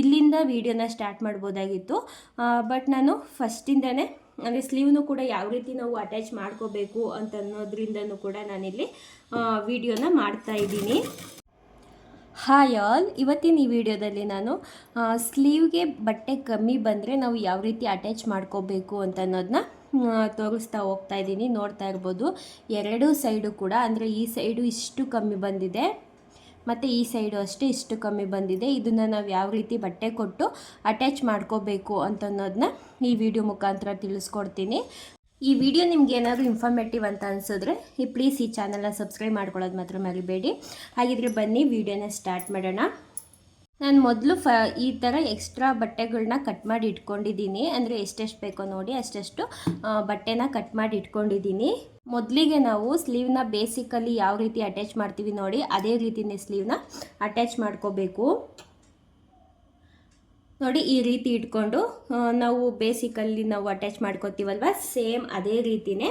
ಇಲ್ಲಿಂದ ವೀಡಿಯೋನ start ಮಾಡ್ಬೋದಾಗಿತ್ತು. But ನಾನು ಫಸ್ಟಿಂದನೇ, ಅಂದರೆ ಸ್ಲೀವ್ನು ಕೂಡ ಯಾವ ರೀತಿ ನಾವು ಅಟ್ಯಾಚ್ ಮಾಡ್ಕೋಬೇಕು ಅಂತ ಅನ್ನೋದ್ರಿಂದನೂ ಕೂಡ ನಾನಿಲ್ಲಿ ವಿಡಿಯೋನ ಮಾಡ್ತಾ ಇದ್ದೀನಿ. ಹಾಯ್ ಆಲ್ ಇವತ್ತಿನ ಈ ವಿಡಿಯೋದಲ್ಲಿ ನಾನು ಸ್ಲೀವ್ಗೆ ಬಟ್ಟೆ ಕಮ್ಮಿ ಬಂದರೆ ನಾವು ಯಾವ ರೀತಿ ಅಟ್ಯಾಚ್ ಮಾಡ್ಕೋಬೇಕು ಅಂತ ಅನ್ನೋದನ್ನ ತೋರಿಸ್ತಾ ಹೋಗ್ತಾ ಇದ್ದೀನಿ. ನೋಡ್ತಾ ಇರ್ಬೋದು. ಎರಡೂ ಸೈಡು ಕೂಡ, ಅಂದರೆ ಈ ಸೈಡು ಇಷ್ಟು ಕಮ್ಮಿ ಬಂದಿದೆ. ಮತ್ತು ಈ ಸೈಡು ಅಷ್ಟೇ ಇಷ್ಟು ಕಮ್ಮಿ ಬಂದಿದೆ. ಇದನ್ನು ನಾವು ಯಾವ ರೀತಿ ಬಟ್ಟೆ ಕೊಟ್ಟು ಅಟ್ಯಾಚ್ ಮಾಡ್ಕೋಬೇಕು ಅಂತ ಅನ್ನೋದನ್ನ ಈ ವಿಡಿಯೋ ಮುಖಾಂತರ ತಿಳಿಸ್ಕೊಡ್ತೀನಿ. ಈ ವಿಡಿಯೋ ನಿಮ್ಗೆ ಏನಾದರೂ ಇನ್ಫಾರ್ಮೇಟಿವ್ ಅಂತ ಅನಿಸಿದ್ರೆ ಈ ಪ್ಲೀಸ್ ಈ ಚಾನಲ್ನ ಸಬ್ಸ್ಕ್ರೈಬ್ ಮಾಡ್ಕೊಳ್ಳೋದು ಮಾತ್ರ ಮರಿಬೇಡಿ. ಹಾಗಿದ್ರೆ ಬನ್ನಿ ವಿಡಿಯೋನ ಸ್ಟಾರ್ಟ್ ಮಾಡೋಣ. ನಾನು ಮೊದಲು ಫ ಈ ಥರ ಎಕ್ಸ್ಟ್ರಾ ಬಟ್ಟೆಗಳನ್ನ ಕಟ್ ಮಾಡಿ ಇಟ್ಕೊಂಡಿದ್ದೀನಿ. ಅಂದರೆ ಎಷ್ಟೆಷ್ಟು ಬೇಕೋ ನೋಡಿ ಅಷ್ಟೆಷ್ಟು ಬಟ್ಟೆನ ಕಟ್ ಮಾಡಿ ಇಟ್ಕೊಂಡಿದ್ದೀನಿ. ಮೊದಲಿಗೆ ನಾವು ಸ್ಲೀವ್ನ ಬೇಸಿಕಲ್ಲಿ ಯಾವ ರೀತಿ ಅಟ್ಯಾಚ್ ಮಾಡ್ತೀವಿ ನೋಡಿ, ಅದೇ ರೀತಿನೇ ಸ್ಲೀವ್ನ ಅಟ್ಯಾಚ್ ಮಾಡ್ಕೋಬೇಕು. ನೋಡಿ, ಈ ರೀತಿ ಇಟ್ಕೊಂಡು ನಾವು ಬೇಸಿಕಲ್ಲಿ ನಾವು ಅಟ್ಯಾಚ್ ಮಾಡ್ಕೋತೀವಲ್ವ? ಸೇಮ್ ಅದೇ ರೀತಿನೇ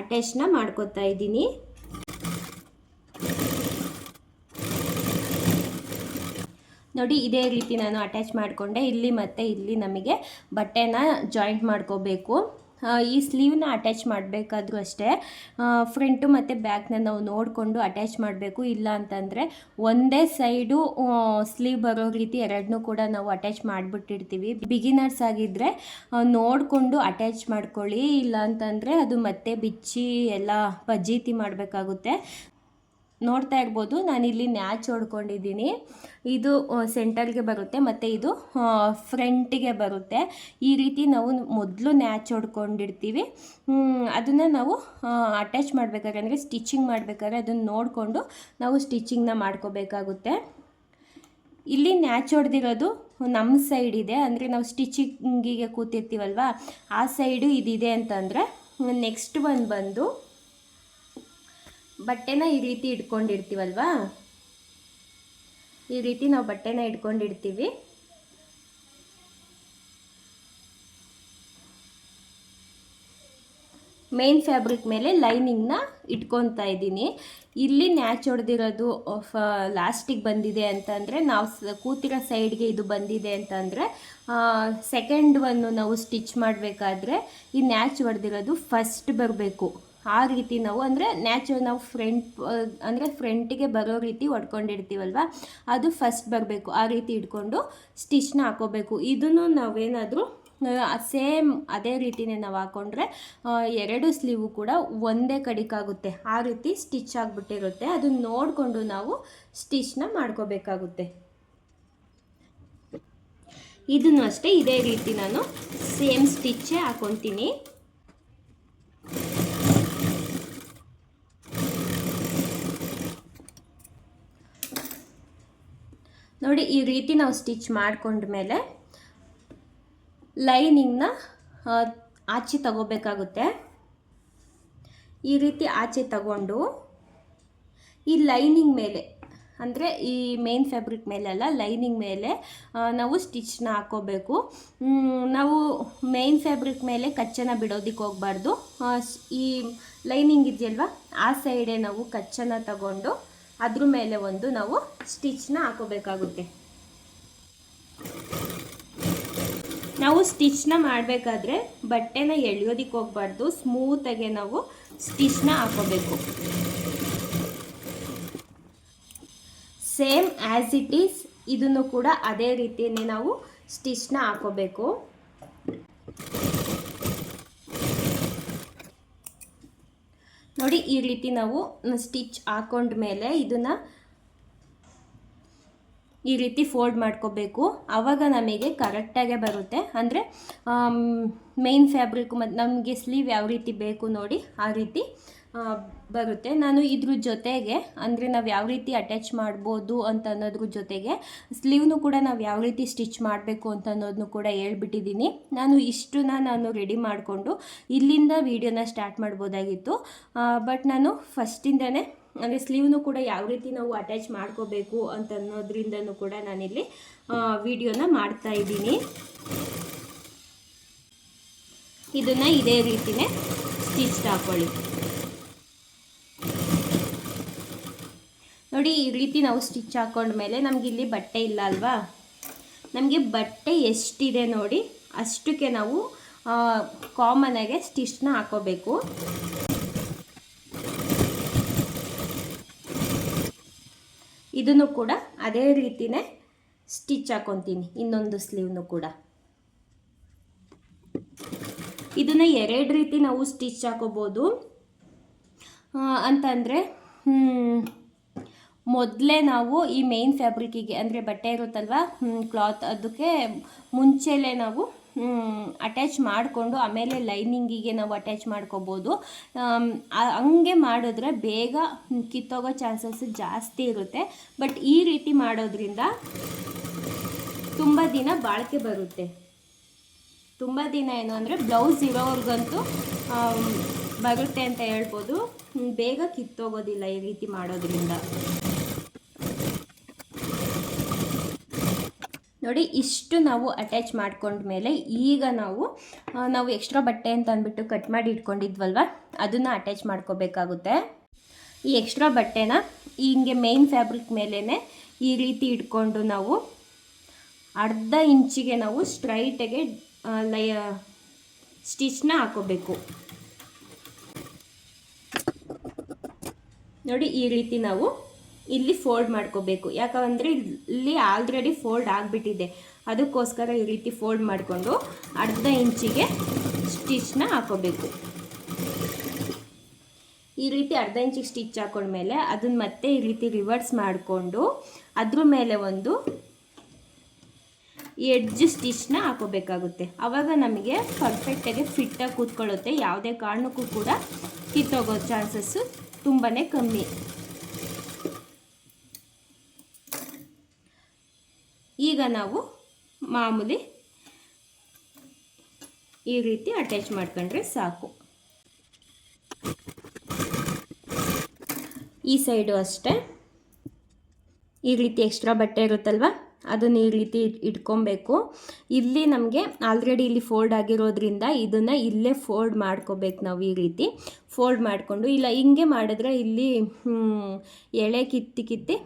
ಅಟ್ಯಾಚ್ನ ಮಾಡ್ಕೋತಾ ಇದ್ದೀನಿ. ನೋಡಿ, ಇದೇ ರೀತಿ ನಾನು ಅಟ್ಯಾಚ್ ಮಾಡಿಕೊಂಡೆ. ಇಲ್ಲಿ ಮತ್ತು ಇಲ್ಲಿ ನಮಗೆ ಬಟ್ಟೆನ ಜಾಯಿಂಟ್ ಮಾಡ್ಕೋಬೇಕು. ಈ ಸ್ಲೀವ್ನ ಅಟ್ಯಾಚ್ ಮಾಡಬೇಕಾದ್ರೂ ಅಷ್ಟೇ. ಫ್ರಂಟು ಮತ್ತು ಬ್ಯಾಕ್ನ ನಾವು ನೋಡಿಕೊಂಡು ಅಟ್ಯಾಚ್ ಮಾಡಬೇಕು. ಇಲ್ಲ ಅಂತಂದರೆ ಒಂದೇ ಸೈಡು ಸ್ಲೀವ್ ಬರೋ ರೀತಿ ಎರಡನ್ನೂ ಕೂಡ ನಾವು ಅಟ್ಯಾಚ್ ಮಾಡಿಬಿಟ್ಟಿರ್ತೀವಿ. ಬಿಗಿನರ್ಸ್ ಆಗಿದ್ದರೆ ನೋಡಿಕೊಂಡು ಅಟ್ಯಾಚ್ ಮಾಡ್ಕೊಳ್ಳಿ. ಇಲ್ಲ ಅಂತಂದರೆ ಅದು ಮತ್ತೆ ಬಿಚ್ಚಿ ಎಲ್ಲ ಪಜೀತಿ ಮಾಡಬೇಕಾಗುತ್ತೆ. ನೋಡ್ತಾ ಇರ್ಬೋದು. ನಾನಿಲ್ಲಿ ನ್ಯಾಚ್ ಹೊಡ್ಕೊಂಡಿದ್ದೀನಿ. ಇದು ಸೆಂಟರ್ಗೆ ಬರುತ್ತೆ ಮತ್ತು ಇದು ಫ್ರಂಟಿಗೆ ಬರುತ್ತೆ. ಈ ರೀತಿ ನಾವು ಮೊದಲು ನ್ಯಾಚ್ ಹೊಡ್ಕೊಂಡಿರ್ತೀವಿ. ಅದನ್ನು ನಾವು ಅಟ್ಯಾಚ್ ಮಾಡಬೇಕಾದ್ರೆ, ಅಂದರೆ ಸ್ಟಿಚಿಂಗ್ ಮಾಡಬೇಕಾದ್ರೆ ಅದನ್ನು ನೋಡಿಕೊಂಡು ನಾವು ಸ್ಟಿಚಿಂಗ್ನ ಮಾಡ್ಕೋಬೇಕಾಗುತ್ತೆ. ಇಲ್ಲಿ ನ್ಯಾಚ್ ಹೊಡೆದಿರೋದು ನಮ್ಮ ಸೈಡ್ ಇದೆ. ಅಂದರೆ ನಾವು ಸ್ಟಿಚಿಂಗಿಗೆ ಕೂತಿರ್ತೀವಲ್ವ? ಆ ಸೈಡು ಇದಿದೆ ಅಂತಂದರೆ ನೆಕ್ಸ್ಟ್ ಒಂದು ಬಂದು ಬಟ್ಟೆನ ಈ ರೀತಿ ಇಟ್ಕೊಂಡಿರ್ತೀವಲ್ವಾ? ಈ ರೀತಿ ನಾವು ಬಟ್ಟೆನ ಇಟ್ಕೊಂಡಿರ್ತೀವಿ. ಮೇನ್ ಫ್ಯಾಬ್ರಿಕ್ ಮೇಲೆ ಲೈನಿಂಗ್ನ ಇಟ್ಕೊತಾ ಇದ್ದೀನಿ. ಇಲ್ಲಿ ನ್ಯಾಚ್ ಹೊಡೆದಿರೋದು ಲಾಸ್ಟಿಗೆ ಬಂದಿದೆ ಅಂತಂದರೆ ನಾವು ಕೂತಿರೋ ಸೈಡ್ಗೆ ಇದು ಬಂದಿದೆ ಅಂತಂದರೆ ಸೆಕೆಂಡ್ ಒಂದು ನಾವು ಸ್ಟಿಚ್ ಮಾಡಬೇಕಾದ್ರೆ ಈ ನ್ಯಾಚ್ ಹೊಡೆದಿರೋದು ಫಸ್ಟ್ ಬರಬೇಕು. ಆ ರೀತಿ ನಾವು ಅಂದರೆ ನ್ಯಾಚುರಲ್ ನಾವು ಫ್ರಂಟ್ ಅಂದರೆ ಫ್ರಂಟಿಗೆ ಬರೋ ರೀತಿ ಹೊಡ್ಕೊಂಡಿರ್ತೀವಲ್ವ? ಅದು ಫಸ್ಟ್ ಬರಬೇಕು. ಆ ರೀತಿ ಇಟ್ಕೊಂಡು ಸ್ಟಿಚ್ನ ಹಾಕೋಬೇಕು. ಇದನ್ನು ನಾವೇನಾದರೂ ಸೇಮ್ ಅದೇ ರೀತಿನೇ ನಾವು ಹಾಕೊಂಡ್ರೆ ಎರಡು ಸ್ಲೀವು ಕೂಡ ಒಂದೇ ಕಡಿಕಾಗುತ್ತೆ. ಆ ರೀತಿ ಸ್ಟಿಚ್ ಆಗಿಬಿಟ್ಟಿರುತ್ತೆ. ಅದನ್ನ ನೋಡಿಕೊಂಡು ನಾವು ಸ್ಟಿಚ್ನ ಮಾಡ್ಕೋಬೇಕಾಗುತ್ತೆ. ಇದನ್ನು ಅಷ್ಟೇ ಇದೇ ರೀತಿ ನಾನು ಸೇಮ್ ಸ್ಟಿಚ್ಚೇ ಹಾಕೊತೀನಿ. ನೋಡಿ, ಈ ರೀತಿ ನಾವು ಸ್ಟಿಚ್ ಮಾಡ್ಕೊಂಡ್ಮೇಲೆ ಲೈನಿಂಗ್ನ ಆಚೆ ತಗೋಬೇಕಾಗುತ್ತೆ. ಈ ರೀತಿ ಆಚೆ ತಗೊಂಡು ಈ ಲೈನಿಂಗ್ ಮೇಲೆ, ಅಂದರೆ ಈ ಮೇನ್ ಫ್ಯಾಬ್ರಿಕ್ ಮೇಲೆಲ್ಲ ಲೈನಿಂಗ್ ಮೇಲೆ ನಾವು ಸ್ಟಿಚ್ನ ಹಾಕೋಬೇಕು. ನಾವು ಮೇನ್ ಫ್ಯಾಬ್ರಿಕ್ ಮೇಲೆ ಕಚ್ಚನ ಬಿಡೋದಕ್ಕೆ ಹೋಗಬಾರ್ದು. ಈ ಲೈನಿಂಗ್ ಇದೆಯಲ್ವ, ಆ ಸೈಡೇ ನಾವು ಕಚ್ಚನ ತಗೊಂಡು ಅದ್ರ ಮೇಲೆ ಒಂದು ನಾವು ಸ್ಟಿಚ್ನ ಹಾಕೋಬೇಕಾಗುತ್ತೆ. ನಾವು ಸ್ಟಿಚ್ನ ಮಾಡಬೇಕಾದ್ರೆ ಬಟ್ಟೆನ ಎಳೆಯೋದಿಕ್ಕೆ ಹೋಗ್ಬಾರ್ದು. ಸ್ಮೂತಾಗೆ ನಾವು ಸ್ಟಿಚ್ನ ಹಾಕೋಬೇಕು. ಸೇಮ್ ಆ್ಯಸ್ ಇಟ್ ಈಸ್ ಇದನ್ನು ಕೂಡ ಅದೇ ರೀತಿಯೇ ನಾವು ಸ್ಟಿಚ್ನ ಹಾಕೋಬೇಕು. ನೋಡಿ ಈ ರೀತಿ ನಾವು ಸ್ಟಿಚ್ ಹಾಕೊಂಡ್ಮೇಲೆ ಇದನ್ನು ಈ ರೀತಿ ಫೋಲ್ಡ್ ಮಾಡ್ಕೋಬೇಕು. ಆವಾಗ ನಮಗೆ ಕರೆಕ್ಟಾಗೆ ಬರುತ್ತೆ. ಅಂದರೆ ಮೇನ್ ಫ್ಯಾಬ್ರಿಕ್ ಮತ್ತು ನಮಗೆ ಸ್ಲೀವ್ ಯಾವ ರೀತಿ ಬೇಕು ನೋಡಿ ಆ ರೀತಿ. ಬರುತ್ತೆ. ನಾನು ಇದ್ರ ಜೊತೆಗೆ, ಅಂದರೆ ನಾವು ಯಾವ ರೀತಿ ಅಟ್ಯಾಚ್ ಮಾಡ್ಬೋದು ಅಂತ ಅನ್ನೋದ್ರ ಜೊತೆಗೆ ಸ್ಲೀವ್ನು ಕೂಡ ನಾವು ಯಾವ ರೀತಿ ಸ್ಟಿಚ್ ಮಾಡಬೇಕು ಅಂತ ಅನ್ನೋದನ್ನು ಕೂಡ ಹೇಳ್ಬಿಟ್ಟಿದ್ದೀನಿ ನಾನು ಇಷ್ಟನ್ನ ನಾನು ರೆಡಿ ಮಾಡಿಕೊಂಡು ಇಲ್ಲಿಂದ ವೀಡಿಯೋನ ಸ್ಟಾರ್ಟ್ ಮಾಡ್ಬೋದಾಗಿತ್ತು. ಬಟ್ ನಾನು ಫಸ್ಟಿಂದನೇ ಅಂದರೆ ಸ್ಲೀವ್ನು ಕೂಡ ಯಾವ ರೀತಿ ನಾವು ಅಟ್ಯಾಚ್ ಮಾಡ್ಕೋಬೇಕು ಅಂತ ಅನ್ನೋದ್ರಿಂದನೂ ಕೂಡ ನಾನಿಲ್ಲಿ ವಿಡಿಯೋನ ಮಾಡ್ತಾ ಇದ್ದೀನಿ. ಇದನ್ನು ಇದೇ ರೀತಿನೇ ಸ್ಟಿಚ್ ಹಾಕೊಳ್ಳಿ. ನೋಡಿ, ಈ ರೀತಿ ನಾವು ಸ್ಟಿಚ್ ಹಾಕೊಂಡ್ಮೇಲೆ ನಮಗಿಲ್ಲಿ ಬಟ್ಟೆ ಇಲ್ಲ ಅಲ್ವಾ? ನಮಗೆ ಬಟ್ಟೆ ಎಷ್ಟಿದೆ ನೋಡಿ, ಅಷ್ಟಕ್ಕೆ ನಾವು ಕಾಮನಾಗೆ ಸ್ಟಿಚ್ನ ಹಾಕೋಬೇಕು. ಇದನ್ನು ಕೂಡ ಅದೇ ರೀತಿನೇ ಸ್ಟಿಚ್ ಹಾಕೊತೀನಿ, ಇನ್ನೊಂದು ಸ್ಲೀವ್ನು ಕೂಡ. ಇದನ್ನು ಎರಡು ರೀತಿ ನಾವು ಸ್ಟಿಚ್ ಹಾಕೋಬೋದು. ಅಂತಂದರೆ ಮೊದಲೇ ನಾವು ಈ ಮೇನ್ ಫ್ಯಾಬ್ರಿಕ್ಕಿಗೆ ಅಂದರೆ ಬಟ್ಟೆ ಇರುತ್ತಲ್ವ? ಕ್ಲಾತ್ ಅದಕ್ಕೆ ಮುಂಚೆಲೇ ನಾವು ಅಟ್ಯಾಚ್ ಮಾಡಿಕೊಂಡು ಆಮೇಲೆ ಲೈನಿಂಗಿಗೆ ನಾವು ಅಟ್ಯಾಚ್ ಮಾಡ್ಕೋಬೋದು. ಹಂಗೆ ಮಾಡಿದ್ರೆ ಬೇಗ ಕಿತ್ತೋಗೋ ಚಾನ್ಸಸ್ ಜಾಸ್ತಿ ಇರುತ್ತೆ. ಬಟ್ ಈ ರೀತಿ ಮಾಡೋದ್ರಿಂದ ತುಂಬ ದಿನ ಬಾಳಿಕೆ ಬರುತ್ತೆ. ತುಂಬ ದಿನ ಏನು ಅಂದರೆ ಬ್ಲೌಸ್ ಇರೋವ್ರಿಗಂತೂ ಬರುತ್ತೆ ಅಂತ ಹೇಳ್ಬೋದು. ಬೇಗ ಕಿತ್ತೋಗೋದಿಲ್ಲ ಈ ರೀತಿ ಮಾಡೋದ್ರಿಂದ. ನೋಡಿ, ಇಷ್ಟು ನಾವು ಅಟ್ಯಾಚ್ ಮಾಡ್ಕೊಂಡ್ಮೇಲೆ ಈಗ ನಾವು ನಾವು ಎಕ್ಸ್ಟ್ರಾ ಬಟ್ಟೆ ಅಂತ ಅಂದ್ಬಿಟ್ಟು ಕಟ್ ಮಾಡಿ ಇಟ್ಕೊಂಡಿದ್ವಲ್ವ? ಅದನ್ನು ಅಟ್ಯಾಚ್ ಮಾಡ್ಕೋಬೇಕಾಗುತ್ತೆ. ಈ ಎಕ್ಸ್ಟ್ರಾ ಬಟ್ಟೆನ ಹಿಂಗೆ ಮೇನ್ ಫ್ಯಾಬ್ರಿಕ್ ಮೇಲೇ ಈ ರೀತಿ ಇಟ್ಕೊಂಡು ನಾವು ಅರ್ಧ ಇಂಚಿಗೆ ನಾವು ಸ್ಟ್ರೈಟಾಗೆ ಲೈ ಸ್ಟಿಚ್ನ ಹಾಕೋಬೇಕು. ನೋಡಿ, ಈ ರೀತಿ ನಾವು ಇಲ್ಲಿ ಫೋಲ್ಡ್ ಮಾಡ್ಕೋಬೇಕು. ಯಾಕಂದರೆ ಇಲ್ಲಿ ಆಲ್ರೆಡಿ ಫೋಲ್ಡ್ ಆಗಿಬಿಟ್ಟಿದೆ. ಅದಕ್ಕೋಸ್ಕರ ಈ ರೀತಿ ಫೋಲ್ಡ್ ಮಾಡಿಕೊಂಡು ಅರ್ಧ ಇಂಚಿಗೆ ಸ್ಟಿಚ್ನ ಹಾಕೋಬೇಕು. ಈ ರೀತಿ ಅರ್ಧ ಇಂಚಿಗೆ ಸ್ಟಿಚ್ ಹಾಕೊಂಡ್ಮೇಲೆ ಅದನ್ನ ಮತ್ತೆ ಈ ರೀತಿ ರಿವರ್ಸ್ ಮಾಡಿಕೊಂಡು ಅದ್ರ ಮೇಲೆ ಒಂದು ಎಡ್ಜ್ ಸ್ಟಿಚ್ನ ಹಾಕೋಬೇಕಾಗುತ್ತೆ. ಆವಾಗ ನಮಗೆ ಪರ್ಫೆಕ್ಟಾಗಿ ಫಿಟ್ಟಾಗಿ ಕೂತ್ಕೊಳ್ಳುತ್ತೆ. ಯಾವುದೇ ಕಾರಣಕ್ಕೂ ಕೂಡ ಕಿತ್ತೋಗೋ ಚಾನ್ಸಸ್ಸು ತುಂಬಾ ಕಮ್ಮಿ. ಈಗ ನಾವು ಮಾಮೂಲಿ ಈ ರೀತಿ ಅಟ್ಯಾಚ್ ಮಾಡ್ಕೊಂಡ್ರೆ ಸಾಕು. ಈ ಸೈಡು ಅಷ್ಟೇ. ಈ ರೀತಿ ಎಕ್ಸ್ಟ್ರಾ ಬಟ್ಟೆ ಇರುತ್ತಲ್ವ? ಅದನ್ನು ಈ ರೀತಿ ಇಟ್- ಇಟ್ಕೊಬೇಕು. ಇಲ್ಲಿ ನಮಗೆ ಆಲ್ರೆಡಿ ಇಲ್ಲಿ ಫೋಲ್ಡ್ ಆಗಿರೋದ್ರಿಂದ ಇದನ್ನು ಇಲ್ಲೇ ಫೋಲ್ಡ್ ಮಾಡ್ಕೋಬೇಕು ನಾವು ಈ ರೀತಿ. ಫೋಲ್ಡ್ ಮಾಡಿಕೊಂಡು, ಇಲ್ಲ ಹಿಂಗೆ ಮಾಡಿದ್ರೆ ಇಲ್ಲಿ ಎಳೆ ಕಿತ್ತಿ ಕಿತ್ತಿ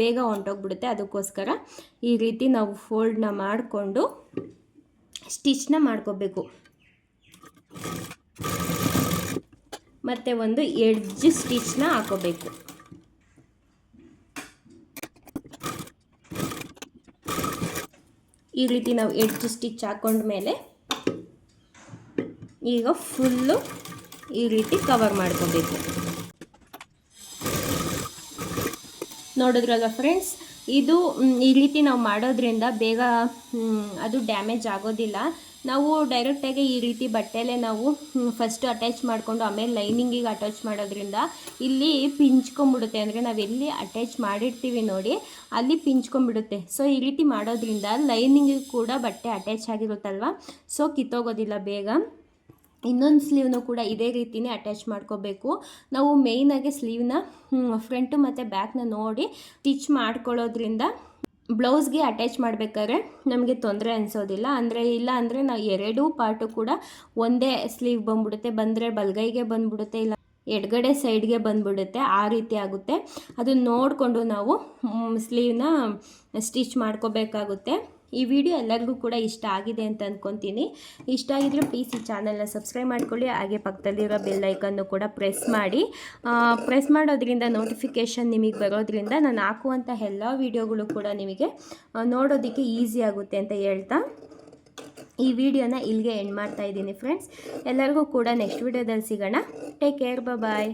ಬೇಗ ಹೊಂಟೋಗ್ಬಿಡುತ್ತೆ. ಅದಕ್ಕೋಸ್ಕರ ಈ ರೀತಿ ನಾವು ಫೋಲ್ಡ್ನ ಮಾಡಿಕೊಂಡು ಸ್ಟಿಚ್ನ ಮಾಡ್ಕೋಬೇಕು. ಮತ್ತು ಒಂದು ಎಡ್ಜ್ ಸ್ಟಿಚ್ನ ಹಾಕೋಬೇಕು. ಈ ರೀತಿ ನಾವು ಎಡ್ಜ್ ಸ್ಟಿಚ್ ಹಾಕೊಂಡ್ಮೇಲೆ ಈಗ ಫುಲ್ಲು ಈ ರೀತಿ ಕವರ್ ಮಾಡ್ಕೋಬೇಕು. ನೋಡಿದ್ರಲ್ವ ಫ್ರೆಂಡ್ಸ್ ಇದು ಈ ರೀತಿ ನಾವು ಮಾಡೋದ್ರಿಂದ ಬೇಗ ಅದು ಡ್ಯಾಮೇಜ್ ಆಗೋದಿಲ್ಲ. ನಾವು ಡೈರೆಕ್ಟಾಗಿ ಈ ರೀತಿ ಬಟ್ಟೆಲೆ ನಾವು ಫಸ್ಟ್ ಅಟ್ಯಾಚ್ ಮಾಡಿಕೊಂಡು ಆಮೇಲೆ ಲೈನಿಂಗಿಗೆ ಅಟ್ಯಾಚ್ ಮಾಡೋದ್ರಿಂದ ಇಲ್ಲಿ ಪಿಂಚ್ಕೊಂಬಿಡುತ್ತೆ ಅಂದರೆ ನಾವು ಎಲ್ಲಿ ಅಟ್ಯಾಚ್ ಮಾಡಿರ್ತೀವಿ ನೋಡಿ, ಅಲ್ಲಿ ಪಿಂಚ್ಕೊಂಬಿಡುತ್ತೆ ಸೊ ಈ ರೀತಿ ಮಾಡೋದ್ರಿಂದ ಲೈನಿಂಗಿಗೆ ಕೂಡ ಬಟ್ಟೆ ಅಟ್ಯಾಚ್ ಆಗಿರುತ್ತಲ್ವ? ಸೊ ಕಿತ್ತೋಗೋದಿಲ್ಲ ಬೇಗ. ಇನ್ನೊಂದು ಸ್ಲೀವ್ನು ಕೂಡ ಇದೇ ರೀತಿನೇ ಅಟ್ಯಾಚ್ ಮಾಡ್ಕೋಬೇಕು. ನಾವು ಮೇಯ್ನಾಗಿ ಸ್ಲೀವ್ನ ಫ್ರಂಟು ಮತ್ತು ಬ್ಯಾಕ್ನ ನೋಡಿ ಸ್ಟಿಚ್ ಮಾಡ್ಕೊಳ್ಳೋದ್ರಿಂದ ಬ್ಲೌಸ್ಗೆ ಅಟ್ಯಾಚ್ ಮಾಡಬೇಕಾದ್ರೆ ನಮಗೆ ತೊಂದರೆ ಅನಿಸೋದಿಲ್ಲ. ಅಂದರೆ ಇಲ್ಲ ಅಂದರೆ ನಾವು ಎರಡೂ ಪಾರ್ಟು ಕೂಡ ಒಂದೇ ಸ್ಲೀವ್ ಬಂದ್ಬಿಡುತ್ತೆ. ಬಂದರೆ ಬಲಗೈಗೆ ಬಂದ್ಬಿಡುತ್ತೆ, ಇಲ್ಲ ಎಡಗಡೆ ಸೈಡ್ಗೆ ಬಂದ್ಬಿಡುತ್ತೆ. ಆ ರೀತಿ ಆಗುತ್ತೆ. ಅದನ್ನು ನೋಡಿಕೊಂಡು ನಾವು ಸ್ಲೀವ್ನ ಸ್ಟಿಚ್ ಮಾಡ್ಕೋಬೇಕಾಗುತ್ತೆ. ಈ ವಿಡಿಯೋ ಎಲ್ಲರಿಗೂ ಕೂಡ ಇಷ್ಟ ಆಗಿದೆ ಅಂತ ಅಂದ್ಕೊತೀನಿ ಇಷ್ಟ ಆಗಿದ್ರೆ ಪ್ಲೀಸ್ ಈ ಚಾನಲ್ನ ಸಬ್ಸ್ಕ್ರೈಬ್ ಮಾಡ್ಕೊಳ್ಳಿ. ಹಾಗೆ ಪಕ್ಕದಲ್ಲಿರೋ ಬೆಲ್ ಐಕನ್ನು ಕೂಡ ಪ್ರೆಸ್ ಮಾಡಿ. ಪ್ರೆಸ್ ಮಾಡೋದ್ರಿಂದ ನೋಟಿಫಿಕೇಷನ್ ನಿಮಗೆ ಬರೋದ್ರಿಂದ ನಾನು ಹಾಕುವಂಥ ಎಲ್ಲ ವಿಡಿಯೋಗಳು ಕೂಡ ನಿಮಗೆ ನೋಡೋದಕ್ಕೆ ಈಸಿ ಆಗುತ್ತೆ ಅಂತ ಹೇಳ್ತಾ. ಈ ವಿಡಿಯೋನ ಇಲ್ಲಿಗೆ ಎಂಡ್ ಮಾಡ್ತಾ ಇದ್ದೀನಿ ಫ್ರೆಂಡ್ಸ್ ಎಲ್ಲರಿಗೂ ಕೂಡ ನೆಕ್ಸ್ಟ್ ವಿಡಿಯೋದಲ್ಲಿ ಸಿಗೋಣ. Take care bye